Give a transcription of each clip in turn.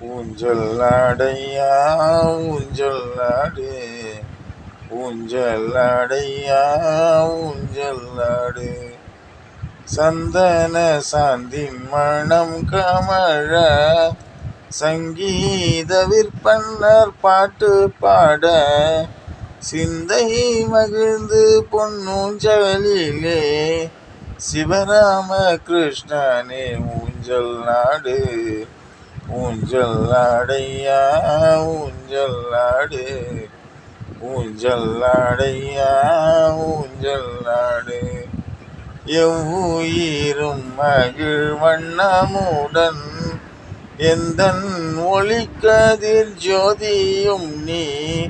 ஊஞ்சல் ஆடையா ஊஞ்சல் ஆடு ஊஞ்சல் ஆடையா ஊஞ்சல் ஆடு சந்தன சாந்தி மணம் கமழ சங்கீத விற்பன்னர் பாட்டு பாட. சிந்தை மகிழ்ந்து பொன்னூஞ்சலிலே சிவராம கிருஷ்ணனே ஊஞ்சல் நாடு. ஊஞ்சல் ஆடையா ஊஞ்சல் ஆடு ஊஞ்சல் ஆடையா ஊஞ்சல் ஆடு எவ்வுயிரும் மகிழ் வண்ணமுடன் எந்த ஒளிக்கதிர் ஜோதியும் நீ.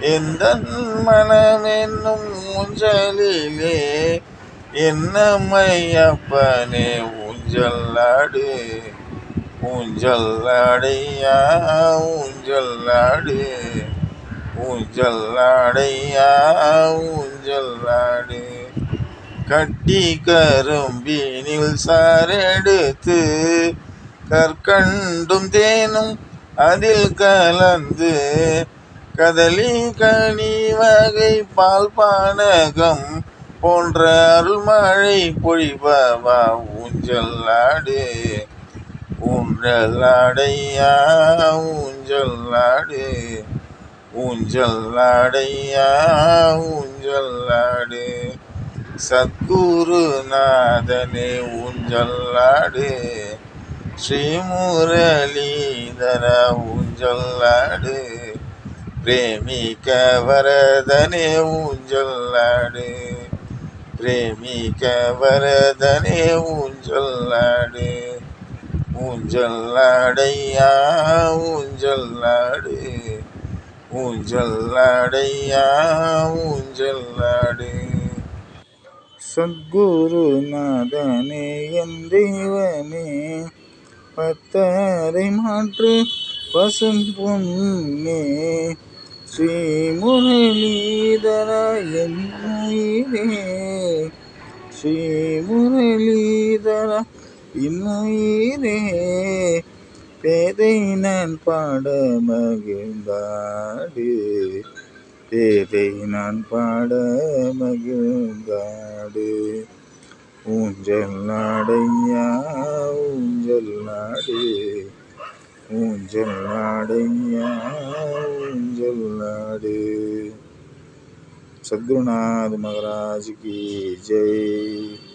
எந்த மனமென்னும் ஊஞ்சலிலே. என்னம்மையப்பனே ஊஞ்சல் ஆடு ஊஞ்சல் ஆடையா ஊஞ்சல் ஆடு. ஊஞ்சல் ஆடையா ஊஞ்சல் ஆடு. கட்டி கரும்பினில் சாரெடுத்து கற்கண்டும் தேனும் அதில் கலந்து கதலி கனி வகை பால் பானகம் போன்ற அருள்மழை பொழிபவா ஊஞ்சல் ஆடு. ஊஞ்சல் ஊஞ்சல்லாடு ஊஞ்சல்லாடையா ஊஞ்சல்லாடு சத்குருநாதனே ஊஞ்சல்லாடு ஸ்ரீமுரளிதர ஊஞ்சல்லாடு பிரேமிக்க வரதனே ஊஞ்சல்லாடு பிரேமிக்க வரதனே ஊஞ்சல்லாடு ஊஞ்சல் அடையா ஊஞ்சல் நாடு ஊஞ்சல்லாடையா ஊஞ்சல்லாடு. ஊஞ்சல்லாடையா ஊஞ்சல்லாடு. சத்குருநாதனே என் தெய்வமே பத்தரை மாற்று பசும் பொன்னே. ஸ்ரீ முரளிதரா ஸ்ரீமுரளீதர ஸ்ரீ முரளிதரா இன்னுயிரே பேதை நான் பாட மகிழ்ந்தாடு பேதை நான் பாட மகிழ்ந்தாடு ஊஞ்சல் நாடையா ஊஞ்சல் நாடு. ஊஞ்சல் நாடையா ஊஞ்சல் நாடு. சத்குருநாத் மகராஜ் கி ஜெய்.